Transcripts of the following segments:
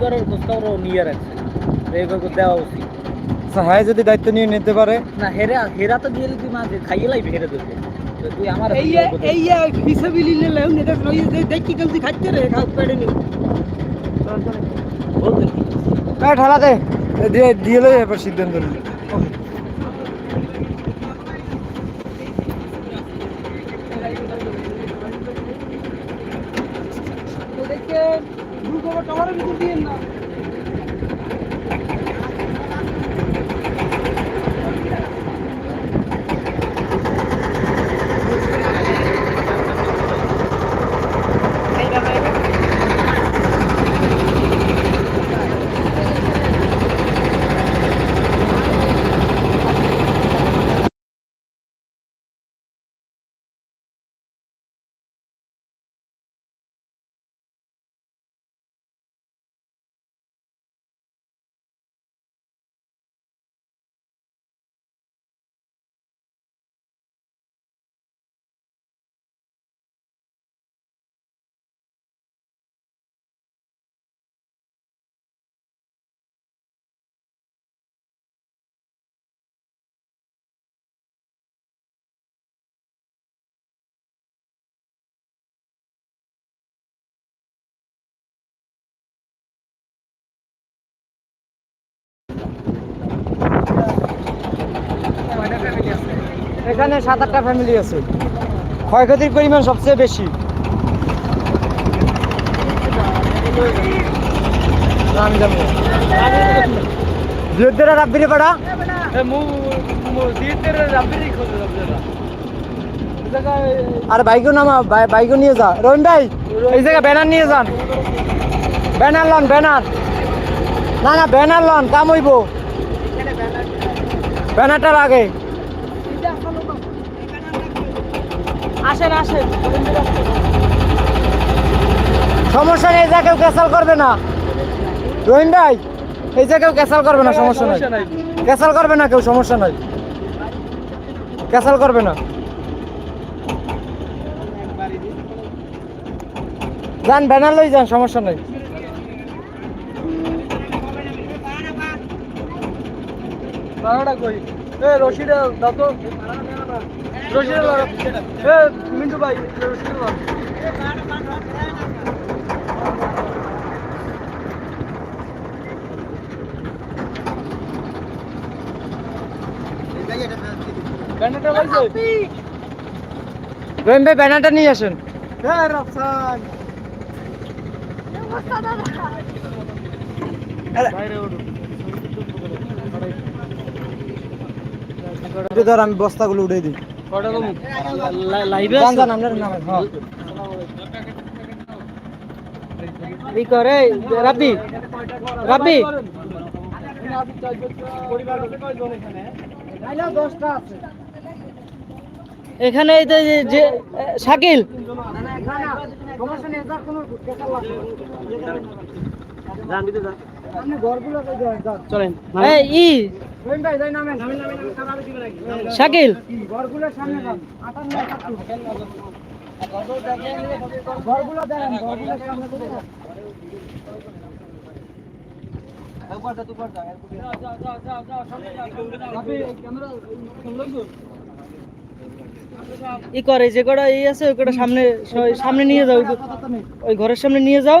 করার খোঁজখবরও নিয়ে রাখছে। এইভাবে দেওয়া উচিত। আচ্ছা হ্যাঁ যদি দায়িত্ব নিয়ে নিতে পারে? না হেরা হেরা তো দিয়ে তুই মা খাইয়ে লাইবি হেরে দেবে তো তুই আমার এই এই ফিসাবিলিলে লেউ নেটা লই দেখি জলদি খাইতে রে খাও পেড়ে নি বলতে ঠালা দে দিয়ে দিয়ে লই এবার সিদ্ধান্ত নিল। Umarım bugün এখানে সাত আটটা ফ্যামিলি আছে। ক্ষয়ক্ষতির পরিমাণ সবচেয়ে বেশি। বৃদ্ধরা রাব্বিরে পাড়া। আর বাইকও নামা বাইকও নিয়ে যা। রহিম ভাই এই জায়গায় ব্যানার নিয়ে যান। ব্যানার লন ব্যানার। না না ব্যানার লন কাম হইব। ব্যানারটা লাগে। আসেন আসেন। সমস্যা নেই এই জায়গায় ক্যাসাল করবে না। রহিম ভাই এই জায়গায় ক্যাসাল করবে না সমস্যা নাই। ক্যাসাল করবে না কেউ সমস্যা নাই। ক্যাসাল করবে না। যান ব্যানার লই যান সমস্যা নাই। বাংলাটা কই? এ রশিদা দাও তো। রশিদা দাও। এ মিন্টু ভাই রশিদা দাও। ব্যানারটা নিয়ে আসেন। হ্যাঁ রাফসান। এটা ধর আমি বস্তাগুলো উঠে দিই। কটা লাইভে যান যান আপনার নামে হ্যাঁ এই করে? রাব্বি? রাব্বি? এখানে যে যে- যে এ, শাকিল চলেন এই ই। রহিম ভাই যাই নামেন। শাকিল। ই করে যে কটা এই আছে ওই কটা সামনে সামনে নিয়ে যাও ওই ঘরের সামনে নিয়ে যাও।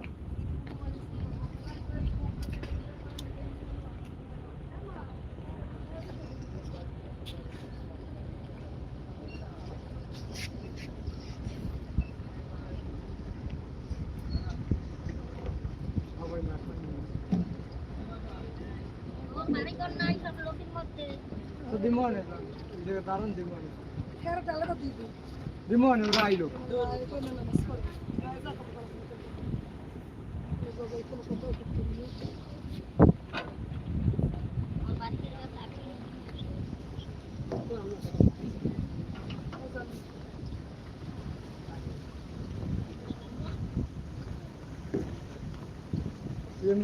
তো দিমনে দেখে দারুণ দিমনে। হের ডালে তো দিব। দিমনে রাইলো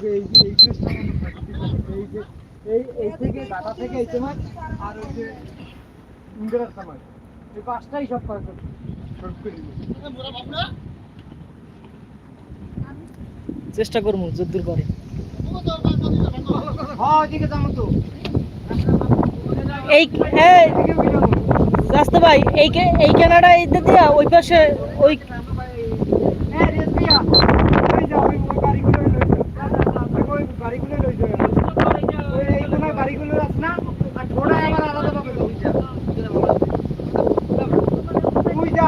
এই যে এই যে এই এই থেকে গাটা থেকে এই মাছ আর ওই যে ইন্দিরার সামাজ এই পাঁচটাই সব করে চেষ্টা করব যদ্দূর পারি হ্যাঁ এই রাস্তা ভাই এই এই কেনাডা এই দিয়া ওই পাশে ওই হ্যাঁ রেস দিয়া ওই যাও ওই ওই গাড়িগুলো লইছো ওই গাড়িগুলো লইছো ওই এই তোমার গাড়িগুলো আছে না আর ঘোড়া আবার আলাদা ভাবে তুই যা তুই যা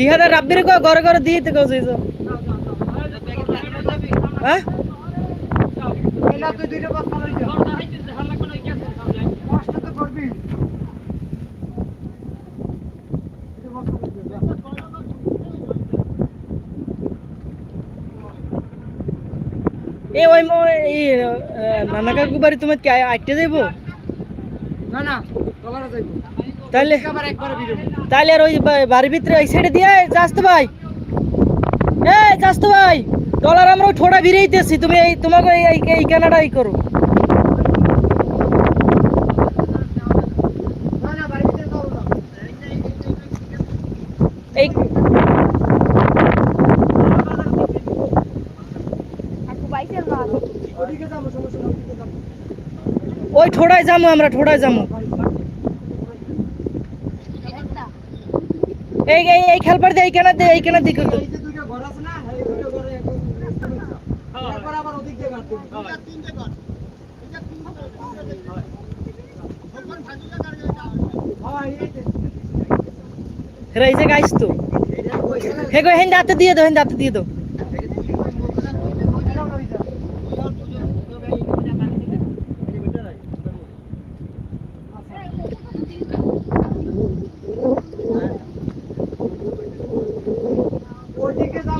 জিহাদের রাব্বির কো ঘরে ঘরে দিয়ে দিতে কইছে হ্যাঁ? তো। এ ওই নানা কাকু যাইবো? না না যাইবো। তাহলে তাহলে আর ওই বাড়ির ভিতরে এই সাইডে দিয়ে যাস তো ভাই। এ যাস তো ভাই। ডলার আমরা ওই ঠোঁটা ভিড়েইতেছি তুমি এই তোমাকে এই এই- এই করো। এই ওদিকে যাব সমস্যা নেই, ওদিকে যাব। ওই ঠোঁটায় যাব আমরা ঠোঁটায় যাব এই এই এই খেলপার দিয়ে এই কেনা দিয়ে এই কেনা দিকে এই যে দুইটা ঘর আছে না এই দুইটা ঘরে এখন তারপর আবার ওদিক দিয়ে হ্যাঁ, এই যে। জায়গায় আইস তো। হে গো হেন দাঁতে দিয়ে দাও হেন দাঁতে দিয়ে দাও।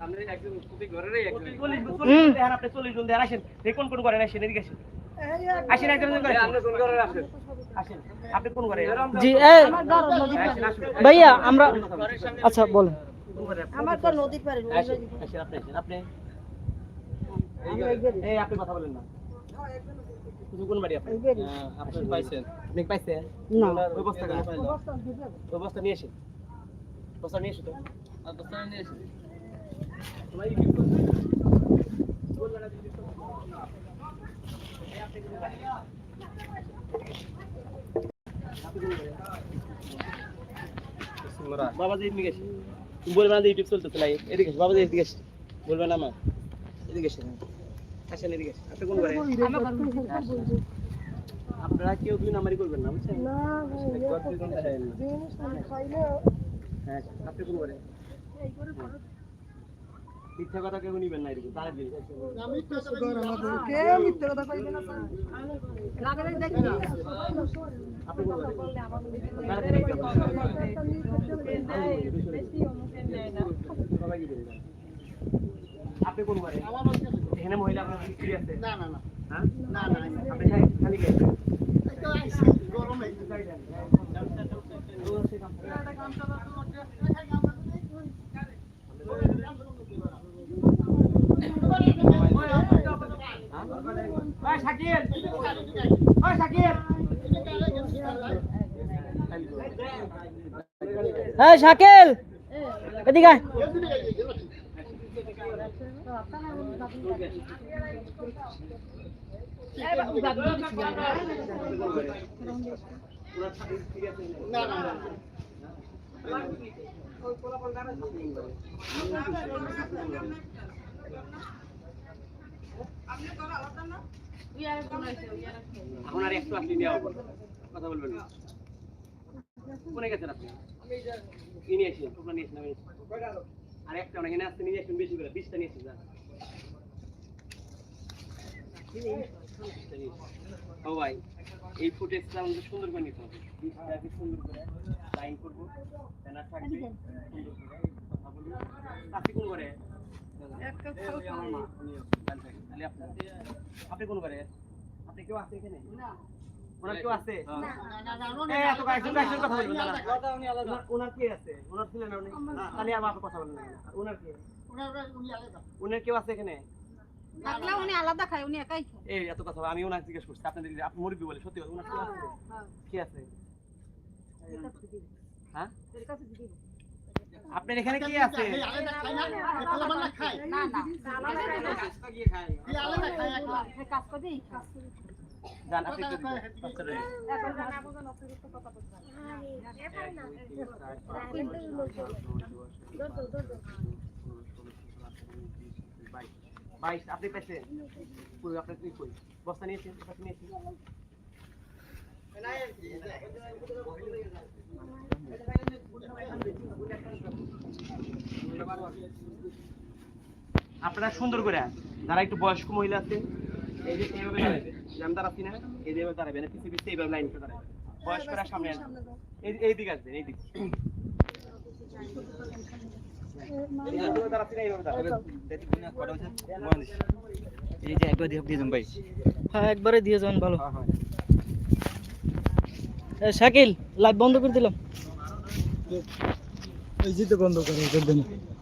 আই একটু উপরে দেন হুম। জি এই ভাইয়া আমরা আচ্ছা বলেন। আমার তো নদীর পারে এই আপনি কথা বলেন না। কোন আপনি? আপনি আপনি কেন বস্তা নিয়ে এসে বস্তা নিয়ে এসে তো? বস্তা নিয়ে এসে বাবা যে এদিকে তুমি বলবে না যে ইউটিউব চলতেছে না এদিকে বাবা যে এদিকে বলবে না মা। এদিকে আসেন এদিকে এসে কোন ঘরে? আপনারা কেউ দুই নাম্বারই করবেন না বুঝছেন? হয়। হ্যাঁ আপনি কোন ঘরে? মিথ্যা কথা কেউ নিবেন না এরকম তারা দিন কে মিথ্যে কথা কইবে না? আপনি কোন? আপনি ঘরে এখানে মহিলা আপনার স্ত্রী আছে? না না না। হ্যাঁ? না না আপনি খালি- কে ওই শাকিল ওই শাকিল হ্যাঁ শাকেল। এদিকে আর একটু আপনি নেওয়া। কথা বলবেন না। কোনে গেছেন আপনি? নিয়ে আর একটা অনেক এখানে আসতে নিয়ে আসুন বেশি করে বিশটা নিয়ে আসুন যা। ও ভাই এই ফুটেজটা আমাদের সুন্দর করে নিতে হবে। বিশটাকে সুন্দর করে লাইন করব ব্যানার থাকবে সুন্দর করে কথা বলব আপনি কোন করে আপনি কোন করে আপনি কেউ আছে এখানে? ওনার কেউ আছে এত কয়েকজন কয়েকজন কথা বলবেন না, না। ওনার- ওনার আছে ওনার ছিলেন না উনি তাহলে আবার কথা বলবেন না। ওনার কে ওনার কেউ আছে এখানে উনি আলাদা খায় উনি একাই খায় এই এত কথা আমি ওনাকে জিজ্ঞেস করছি আপনাদের আপনি মুরব্বী বলে সত্যি কথা, ওনার কেউ আছে হ্যাঁ আপনার এখানে কে আছে না না আপনার সুন্দর করে যারা একটু বয়স্ক মহিলা আছেন এই এই একবার দিয়ে হ্যাঁ যান ভালো হ্যাঁ, হ্যাঁ। শাকিল লাইভ বন্ধ করে দিলাম বন্ধ করে